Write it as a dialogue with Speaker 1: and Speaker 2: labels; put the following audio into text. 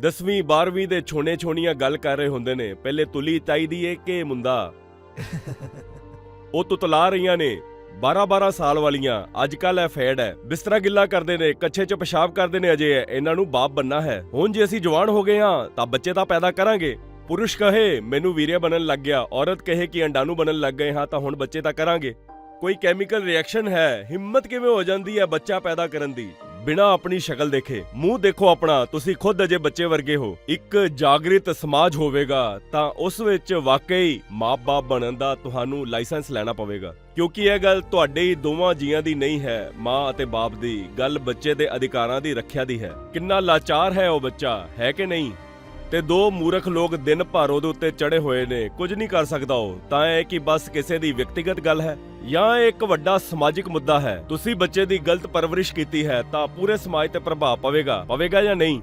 Speaker 1: 10ਵੀਂ 12ਵੀਂ ਦੇ ਛੋਣੇ ਛੋਣੀਆਂ ਗੱਲ ਕਰ ਰਹੇ ਹੁੰਦੇ ਨੇ। ਪਹਿਲੇ ਤੁਲੀ ਚਾਹੀਦੀ ਏ ਕਿ ਮੁੰਡਾ? ਉਹ ਤੁਤਲਾ ਰਹੀਆਂ ਨੇ 12-12 ਸਾਲ ਵਾਲੀਆਂ। ਅੱਜ ਕੱਲ ਇਹ ਫੈਡ ਹੈ। ਬਿਸਤਰਾ ਗਿੱਲਾ ਕਰਦੇ ਨੇ, ਕੱਛੇ 'ਚ ਪਿਸ਼ਾਬ ਕਰਦੇ ਨੇ ਅਜੇ। ਇਹਨਾਂ ਨੂੰ ਬਾਪ ਬੰਨਾ ਹੈ। ਹੁਣ ਜੇ ਅਸੀਂ ਜਵਾਨ ਹੋ ਗਏ ਹਾਂ, ਤਾਂ ਬੱਚੇ ਤਾਂ ਪੈਦਾ ਕਰਾਂਗੇ। ਪੁਰਸ਼ ਕਹੇ, ਮੈਨੂੰ ਵੀਰਿਆ ਬਣਨ ਲੱਗ ਗਿਆ। ਔਰਤ ਕਹੇ ਕਿ, ਅੰਡਾਣੂ ਬਣਨ ਲੱਗ ਗਏ ਹਾਂ, ਤਾਂ ਹੁਣ ਬੱਚੇ ਤਾਂ ਕਰਾਂਗੇ। ਕੋਈ ਕੈਮੀਕਲ ਰਿਐਕਸ਼ਨ ਹੈ? ਹਿੰਮਤ ਕਿਵੇਂ ਹੋ ਜਾਂਦੀ ਹੈ ਬੱਚਾ ਪੈਦਾ ਕਰਨ ਦੀ? ਬਿਨਾਂ ਆਪਣੀ ਸ਼ਕਲ ਦੇਖੇ। ਮੂੰਹ ਦੇਖੋ ਆਪਣਾ, ਤੁਸੀਂ ਖੁਦ ਅਜੇ ਬੱਚੇ ਵਰਗੇ ਹੋ। ਇੱਕ ਜਾਗਰਿਤ ਸਮਾਜ ਹੋਵੇਗਾ, ਤਾਂ ਉਸ ਵਿੱਚ ਵਾਕਈ ਮਾਪੇ ਬਣਨ ਦਾ ਤੁਹਾਨੂੰ ਲਾਇਸੈਂਸ ਲੈਣਾ ਪਵੇਗਾ। ਕਿਉਂਕਿ ਇਹ ਗੱਲ ਤੁਹਾਡੇ ਹੀ ਦੋਵਾਂ ਜੀਆਂ ਦੀ ਨਹੀਂ ਹੈ, ਮਾਂ ਅਤੇ ਬਾਪ ਦੀ। ਗੱਲ ਬੱਚੇ ਦੇ ਅਧਿਕਾਰਾਂ ਦੀ, ਰੱਖਿਆ ਦੀ ਹੈ। ਕਿੰਨਾ ਲਾਚਾਰ ਹੈ ਉਹ ਬੱਚਾ, ਹੈ ਕਿ ਨਹੀਂ? ਤੇ ਦੋ ਮੂਰਖ ਲੋਕ ਦਿਨ ਭਰ ਉਹਦੇ ਉੱਤੇ ਚੜੇ ਹੋਏ ਨੇ। ਕੁਝ ਨਹੀਂ ਕਰ ਸਕਦਾ ਉਹ। ਤਾਂ ਇਹ ਕਿ ਬਸ ਕਿਸੇ ਦੀ ਵਿਅਕਤੀਗਤ ਗੱਲ ਹੈ ਜਾਂ ਇਹ ਇੱਕ ਵੱਡਾ ਸਮਾਜਿਕ ਮੁੱਦਾ ਹੈ। ਤੁਸੀਂ ਬੱਚੇ ਦੀ ਗਲਤ ਪਰਵਰਿਸ਼ ਕੀਤੀ ਹੈ ਤਾਂ ਪੂਰੇ ਸਮਾਜ ਤੇ ਪ੍ਰਭਾਵ ਪਵੇਗਾ। ਪਵੇਗਾ ਜਾਂ ਨਹੀਂ?